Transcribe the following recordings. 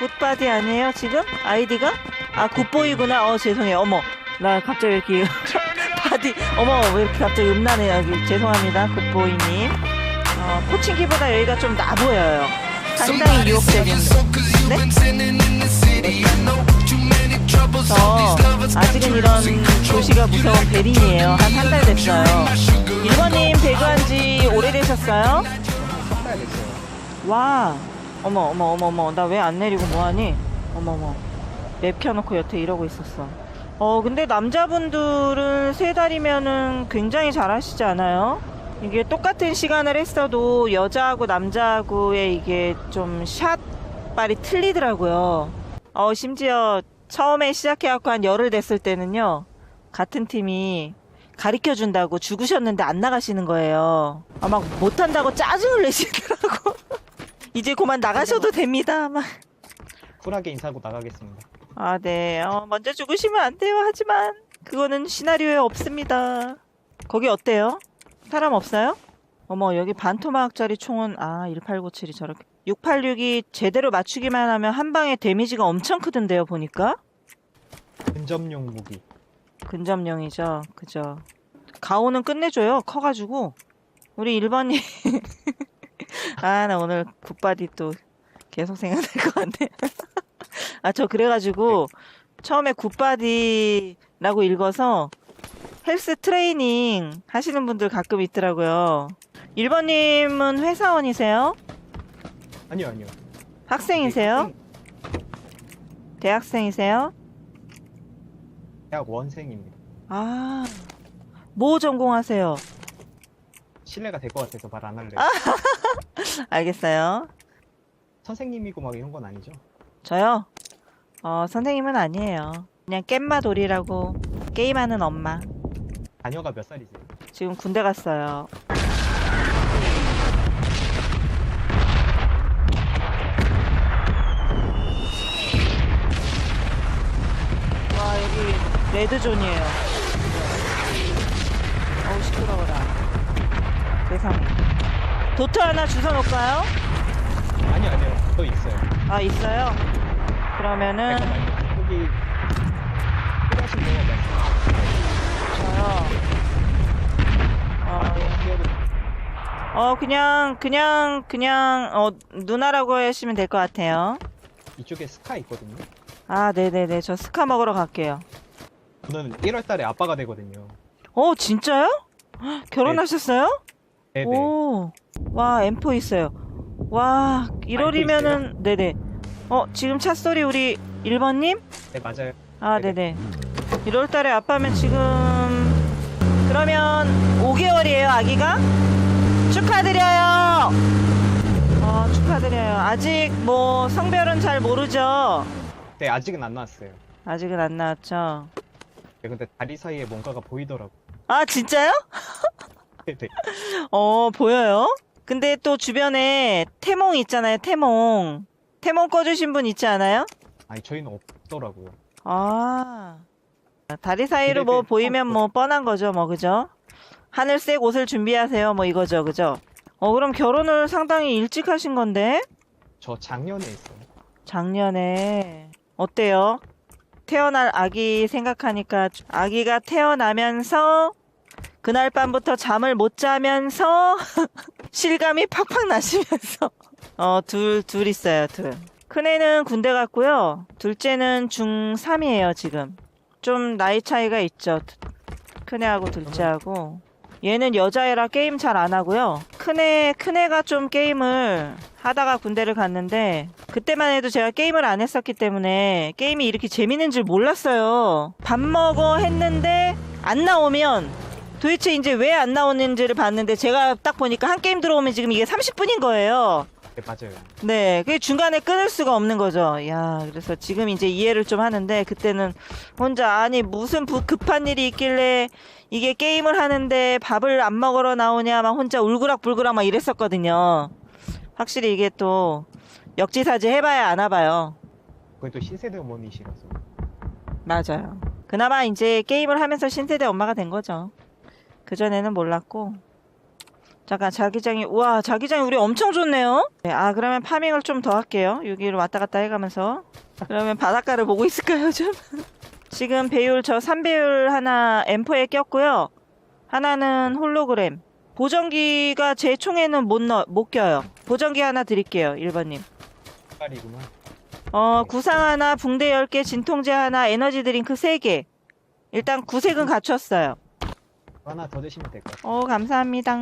굿바디 아니에요 지금? 아이디가? 아 굿보이구나. 어 죄송해요. 어머. 나 갑자기 이렇게 바디. 어머 왜 이렇게 갑자기 음란해요? 여기 죄송합니다 굿보이님. 어, 포칭키보다 여기가 좀 나 보여요. 상당히 유혹적인 저 아직은 이런 도시가 무서운 베린이에요. 한 한 달 됐어요. 1번님 배그한 지 오래되셨어요? 석달 됐어요. 와 어머 어머 어머 어머 나 왜 안 내리고 뭐하니 어머 어머 맵 켜놓고 여태 이러고 있었어 어 근데 남자분들은 세 달이면은 굉장히 잘 하시지 않아요? 이게 똑같은 시간을 했어도 여자하고 남자하고의 이게 좀 샷발이 틀리더라고요 어 심지어 처음에 시작해갖고 한 열흘 됐을 때는요 같은 팀이 가르쳐 준다고 죽으셨는데 안 나가시는 거예요. 아, 막 못한다고 짜증을 내시더라고. 이제 그만 나가셔도 됩니다. 막. 쿨하게 인사하고 나가겠습니다. 아, 네. 어, 먼저 죽으시면 안 돼요. 하지만 그거는 시나리오에 없습니다. 거기 어때요? 사람 없어요? 어머, 여기 반토막짜리 총은 아, 1897이 저렇게 686이 제대로 맞추기만 하면 한 방에 데미지가 엄청 크던데요, 보니까. 근접용 무기. 근접용이죠. 그죠. 가오는 끝내줘요. 커가지고. 우리 1번님. 아, 나 오늘 굿바디 또 계속 생각날 것 같네. 아, 저 그래가지고 처음에 굿바디라고 읽어서 헬스 트레이닝 하시는 분들 가끔 있더라고요. 1번님은 회사원이세요? 아니요, 아니요. 학생이세요? 대학생이세요? 대학 원생입니다. 아, 뭐 전공하세요? 신뢰가 될 것 같아서 말 안 할래요. 알겠어요. 선생님이고 막 이런 건 아니죠? 저요? 어, 선생님은 아니에요. 그냥 깻마돌이라고 게임하는 엄마. 자녀가 몇 살이세요? 지금 군대 갔어요. 와, 여기 레드존이에요. 어우, 시끄러워라. 세상에. 도트 하나 주워놓을까요? 아니요, 아니요. 또 있어요. 아, 있어요? 그러면은, 잠깐만요. 여기 필요하신 거 말씀. 저요. 어, 기억은 어, 그냥, 그냥, 그냥, 어, 누나라고 하시면 될 것 같아요. 이쪽에 스카 있거든요. 아, 네네네. 저 스카 먹으러 갈게요. 저는 1월 달에 아빠가 되거든요. 어, 진짜요? 헉, 결혼하셨어요? 네네. 오, 와, M4 있어요. 와, 1월이면은, 네네. 어, 지금 차 소리 우리 1번님? 네, 맞아요. 아, 네네. 네네. 1월 달에 아빠면 지금, 그러면 5개월이에요, 아기가? 축하드려요! 어, 축하드려요. 아직 뭐, 성별은 잘 모르죠? 네, 아직은 안 나왔어요. 아직은 안 나왔죠? 네, 근데 다리 사이에 뭔가가 보이더라고. 아, 진짜요? 네, 네. 어, 보여요? 근데 또 주변에 태몽 있잖아요, 태몽. 태몽 꺼주신 분 있지 않아요? 아니, 저희는 없더라고요. 아. 다리 사이로 뭐. 보이면 뭐 뻔한 거죠, 뭐, 그죠? 하늘색 옷을 준비하세요, 뭐 이거죠, 그죠? 어, 그럼 결혼을 상당히 일찍 하신 건데? 저 작년에 있어요. 작년에. 어때요? 태어날 아기 생각하니까 아기가 태어나면서 그날 밤부터 잠을 못 자면서 실감이 팍팍 나시면서 어, 둘, 둘 있어요, 둘. 큰애는 군대 갔고요. 둘째는 중3이에요, 지금. 좀 나이 차이가 있죠. 큰애하고 둘째하고. 얘는 여자애라 게임 잘 안 하고요. 큰애, 큰애가 좀 게임을 하다가 군대를 갔는데, 그때만 해도 제가 게임을 안 했었기 때문에, 게임이 이렇게 재밌는 줄 몰랐어요. 밥 먹어 했는데, 안 나오면, 도대체 이제 왜 안 나오는지를 봤는데, 제가 딱 보니까 한 게임 들어오면 지금 이게 30분인 거예요. 네, 맞아요. 네, 그게 중간에 끊을 수가 없는 거죠. 야, 그래서 지금 이제 이해를 좀 하는데, 그때는 혼자, 아니, 무슨 부- 급한 일이 있길래, 이게 게임을 하는데 밥을 안 먹으러 나오냐, 막 혼자 울그락불그락 막 이랬었거든요. 확실히 이게 또, 역지사지 해봐야 아나 봐요. 거기 또 신세대 어머니시라서. 맞아요. 그나마 이제 게임을 하면서 신세대 엄마가 된 거죠. 그전에는 몰랐고. 잠깐 자기장이 우와 자기장이 우리 엄청 좋네요. 네, 아 그러면 파밍을 좀 더 할게요. 여기를 왔다 갔다 해가면서 그러면 바닷가를 보고 있을까요 좀? 지금 배율 저 3배율 하나 M4에 꼈고요. 하나는 홀로그램. 보정기가 제 총에는 못 넣, 못 껴요. 보정기 하나 드릴게요, 1번님. 빨이구나. 어, 구상 하나, 붕대 10개, 진통제 하나, 에너지 드링크 3개. 일단 구색은 갖췄어요. 하나 더 드시면 될 것 같아요. 어, 감사합니다.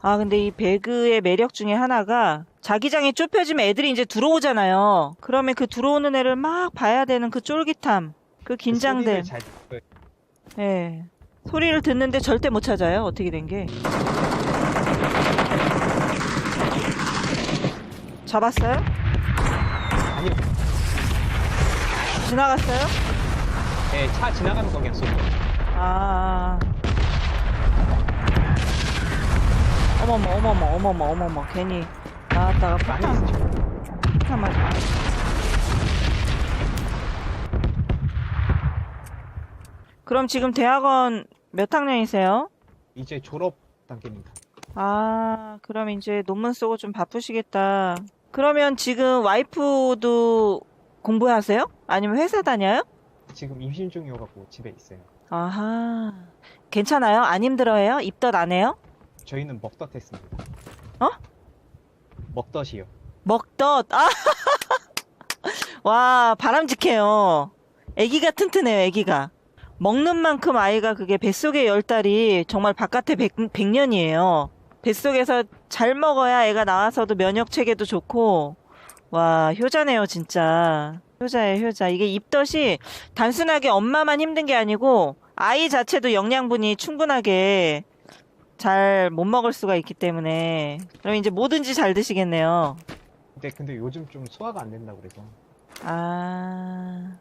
아, 근데 이 배그의 매력 중에 하나가 자기장이 좁혀지면 애들이 이제 들어오잖아요. 그러면 그 들어오는 애를 막 봐야 되는 그 쫄깃함, 그 긴장됨. 소리를 잘 듣고요. 예. 소리를 듣는데 절대 못 찾아요. 어떻게 된 게. 잡았어요? 아니요. 지나갔어요? 네, 차 지나가는 거 그냥 쏘고. 아. 어머머, 어머머, 어머머, 어머머. 괜히 나왔다가 폭탄. 폭탄 맞아. 그럼 지금 대학원 몇 학년이세요? 이제 졸업 단계입니다. 아, 그럼 이제 논문 쓰고 좀 바쁘시겠다. 그러면 지금 와이프도 공부하세요? 아니면 회사 다녀요? 지금 임신 중이어갖고 집에 있어요. 아하. 괜찮아요? 안 힘들어해요? 입덧 안 해요? 저희는 먹덧 했습니다. 어? 먹덧이요. 먹덧. 아! 와, 바람직해요. 애기가 튼튼해요, 애기가. 먹는 만큼 아이가 그게 뱃속의 열달이 정말 바깥에 백, 백년이에요. 뱃속에서 잘 먹어야 애가 나와서도 면역 체계도 좋고, 와, 효자네요, 진짜. 효자예요, 효자. 이게 입덧이 단순하게 엄마만 힘든 게 아니고, 아이 자체도 영양분이 충분하게 잘 못 먹을 수가 있기 때문에, 그럼 이제 뭐든지 잘 드시겠네요. 근데 근데 요즘 좀 소화가 안 된다고 그래서. 아,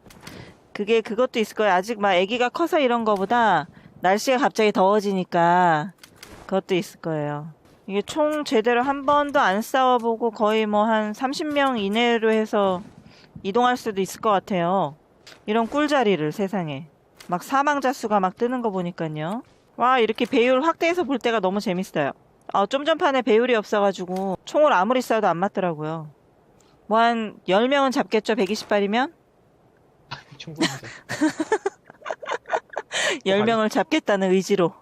그게 그것도 있을 거예요. 아직 막 아기가 커서 이런 거보다 날씨가 갑자기 더워지니까 그것도 있을 거예요. 이게 총 제대로 한 번도 안 싸워보고 거의 뭐 한 30명 이내로 해서 이동할 수도 있을 것 같아요. 이런 꿀자리를 세상에. 막 사망자 수가 막 뜨는 거 보니까요. 와, 이렇게 배율 확대해서 볼 때가 너무 재밌어요. 아, 좀 전판에 배율이 없어가지고 총을 아무리 쏴도 안 맞더라고요. 뭐 한 10명은 잡겠죠, 120발이면? 충분하죠. 10명을 잡겠다는 의지로.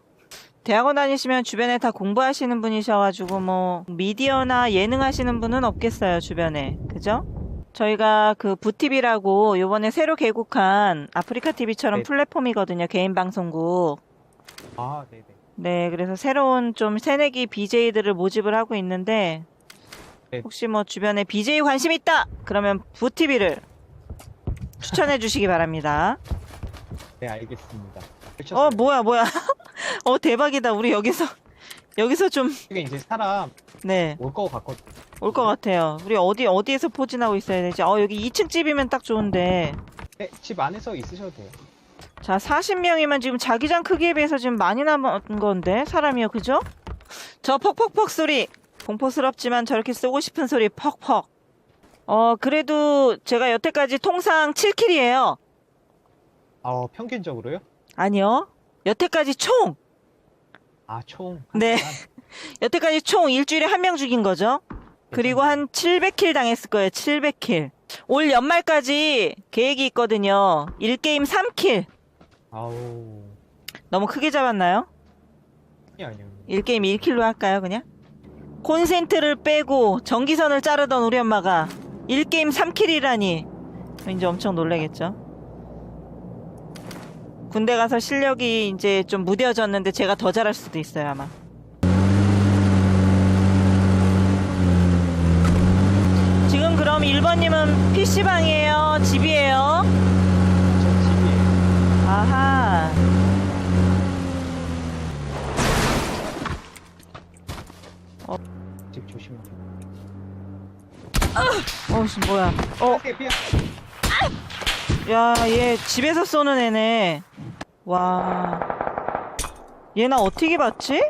대학원 다니시면 주변에 다 공부하시는 분이셔가지고 뭐 미디어나 예능 하시는 분은 없겠어요, 주변에. 그죠? 저희가 그 부티비라고 요번에 새로 개국한 아프리카 TV처럼 네. 플랫폼이거든요, 개인 방송국. 아, 네네. 네, 그래서 새로운 좀 새내기 BJ들을 모집을 하고 있는데 네. 혹시 뭐 주변에 BJ 관심 있다! 그러면 부티비를 추천해 주시기 바랍니다. 네, 알겠습니다. 어, 뭐야, 뭐야. 어, 대박이다. 우리 여기서, 여기서 좀, 이게 이제 사람 네, 올 거 같거든. 올것 같아요. 우리 어디, 어디에서 포진하고 있어야 되지? 어, 여기 2층 집이면 딱 좋은데. 네, 집 안에서 있으셔도 돼요. 자, 40명이면 지금 자기장 크기에 비해서 지금 많이 남은 건데? 사람이요, 그죠? 저 퍽퍽퍽 소리. 공포스럽지만 저렇게 쏘고 싶은 소리, 퍽퍽. 어, 그래도 제가 여태까지 통상 7킬이에요. 아, 평균적으로요? 아니요. 여태까지 총! 아, 총. 네. 한- 여태까지 총 일주일에 한 명 죽인 거죠? 그리고 한 700킬 당했을 거예요. 700킬. 올 연말까지 계획이 있거든요. 1게임 3킬. 아우. 너무 크게 잡았나요? 아니, 아니요. 1게임 1킬로 할까요, 그냥? 콘센트를 빼고 전기선을 자르던 우리 엄마가 1게임 3킬이라니. 이제 엄청 놀라겠죠? 군대 가서 실력이 이제 좀 무뎌졌는데 제가 더 잘할 수도 있어요, 아마. 지금 그럼 1번님은 PC방이에요? 집이에요? 아하. 집 조심하세요. 어씨, 뭐야. 어. 야, 얘 집에서 쏘는 애네. 와. 얘 나 어떻게 봤지?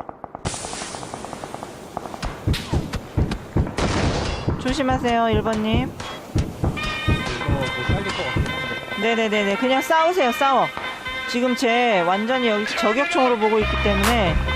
조심하세요, 1번님. 이거 못 살릴 것 같긴 한데. 네네네네. 그냥 싸우세요, 싸워. 지금 제 완전히 여기 저격총으로 보고 있기 때문에.